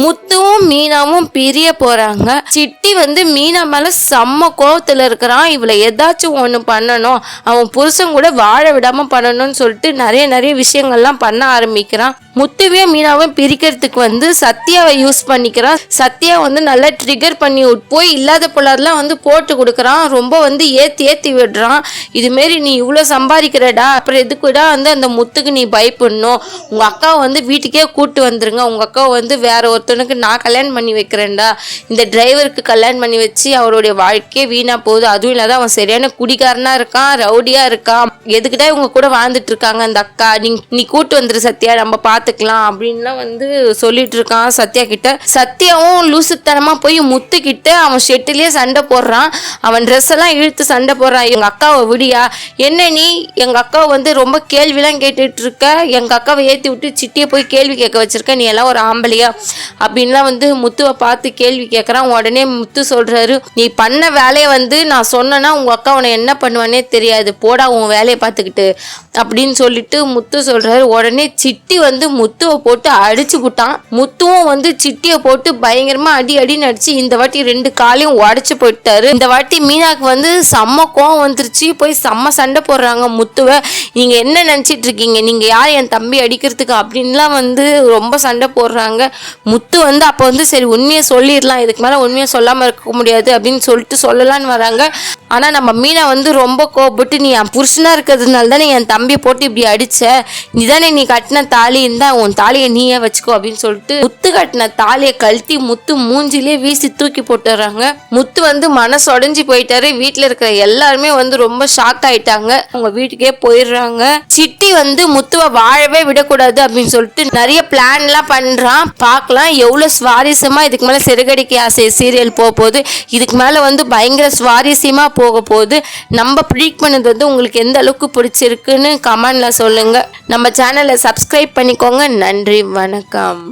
முத்துவும் மீனாவும் பிரிய போறாங்க. சிட்டி வந்து மீனா மேல செம்ம கோவத்துல இருக்கிறான். இவளை ஏதாச்சும் ஒன்று பண்ணணும். அவன் புருஷன் கூட வாழ விடாம பண்ணணும்னு சொல்லிட்டு நிறைய நிறைய விஷயங்கள்லாம் பண்ண ஆரம்பிக்கிறான். முத்துவையும் மீனாவையும் பிரிக்கிறதுக்கு வந்து சத்யாவை யூஸ் பண்ணிக்கிறான். சத்யா வந்து நல்லா ட்ரிகர் பண்ணி விட்டு போய் இல்லாத பொருளாதெல்லாம் வந்து போட்டு கொடுக்குறான். ரொம்ப வந்து ஏற்றி ஏற்றி விடுறான். இதுமாரி நீ இவ்வளோ சம்பாதிக்கிறடா. அப்புறம் எதுக்குடா வந்து அந்த முத்துக்கு நீ பயப்படணும்? உங்கள் அக்காவை வந்து வீட்டுக்கே கூப்பிட்டு வந்துருங்க. உங்கள் அக்காவை வந்து வேற ஒருத்தனுக்கு நான் கல்யாணம் பண்ணி வைக்கிறேன்டா. இந்த டிரைவருக்கு கல்யாணம் பண்ணி வச்சு அவருடைய வாழ்க்கையே வீணாக போகுது. அதுவும் இல்லாத அவன் சரியான குடிகாரனாக இருக்கான் ரவுடியாக இருக்கான். எதுக்கிட்டா இவங்க கூட வாழ்ந்துட்டு இருக்காங்க அந்த அக்கா? நீ நீ கூட்டு வந்துரு சத்யா. நம்ம பார்த்து பார்த்துக்கலாம் அப்படின்லாம் வந்து சொல்லிட்டு இருக்கான் சத்யா கிட்ட. சத்யாவும் லூசுத்தனமாக போய் முத்துக்கிட்டு அவன் ஷெட்டிலேயே சண்டை போடுறான். அவன் ட்ரெஸ் எல்லாம் இழுத்து சண்டை போடுறான். எங்கள் அக்காவை விடியா. என்ன நீ? எங்கள் அக்காவை வந்து ரொம்ப கேள்விலாம் கேட்டுட்டு இருக்க எங்கள் அக்காவை ஏற்றி விட்டு சிட்டியை போய் கேள்வி கேட்க வச்சிருக்க. நீ எல்லாம் ஒரு ஆம்பளையா? அப்படின்லாம் வந்து முத்துவை பார்த்து கேள்வி கேட்குறான். உடனே முத்து சொல்கிறாரு நீ பண்ண வேலையை வந்து நான் சொன்னேன்னா உங்கள் அக்கா உன்னை என்ன பண்ணுவானே தெரியாது. போடா உன் வேலையை பார்த்துக்கிட்டு. அப்படின்னு சொல்லிட்டு முத்து சொல்கிறாரு உடனே சிட்டி வந்து முத்துவை போட்டு அடிச்சு விட்டான் முத்துவும் வந்து சிட்டியை போட்டு பயங்கரமா அடி அடி நடிச்சு இந்த வாட்டி ரெண்டு காலையும் உடச்சு போயிட்டாரு. இந்த வாட்டி மீனாக்கு வந்து செம்ம கோவம் வந்துருச்சு. போய் செம்ம சண்டை போடுறாங்க முத்துவை. நீங்க என்ன நினைச்சிட்டு இருக்கீங்க? நீங்க யார் என் தம்பி அடிக்கிறதுக்கு அப்படின்லாம் வந்து ரொம்ப சண்டை போடுறாங்க. முத்து வந்து அப்போ வந்து சரி உண்மையை சொல்லிடலாம். இதுக்கு மேலே உண்மையை சொல்லாமல் இருக்க முடியாது அப்படின்னு சொல்லிட்டு சொல்லலான்னு வராங்க. ஆனால் நம்ம மீனா வந்து ரொம்ப கோபப்பட்டு நீ என் புருஷனாக இருக்கிறதுனால தானே என் தம்பியை போட்டு இப்படி அடித்த நீ தானே நீ கட்டின தாலி இருந்தால் உன் தாலியை நீயே வச்சுக்கோ அப்படின்னு சொல்லிட்டு முத்து கட்டின தாலியை கழட்டி முத்து மூஞ்சிலே வீசி தூக்கி போட்டுறாங்க முத்து வந்து மனசு உடஞ்சி போயிட்டாரு. வீட்டில் இருக்கிற எல்லாருமே வந்து ரொம்ப ஷாக் ஆயிட்டாங்க. அவங்க வீட்டுக்கே போயிடுறாங்க. சிட்டி வந்து முத்துவை வாழவே விடக்கூடாது அப்படின்னு சொல்லிட்டு நிறைய பிளான்லாம் பண்ணுறான் பார்க்கலாம் எவ்வளோ சுவாரஸ்யமாக இதுக்கு மேலே சிறுகடிக்கு ஆசை சீரியல் போக போகுது. இதுக்கு மேலே வந்து பயங்கர சுவாரஸ்யமாக போக போகுது நம்ம ப்ரிடிக் பண்ணது வந்து உங்களுக்கு எந்த அளவுக்கு பிடிச்சிருக்குன்னு கமெண்டில் சொல்லுங்கள் நம்ம சேனலை சப்ஸ்கிரைப் பண்ணிக்கோங்க. நன்றி வணக்கம்.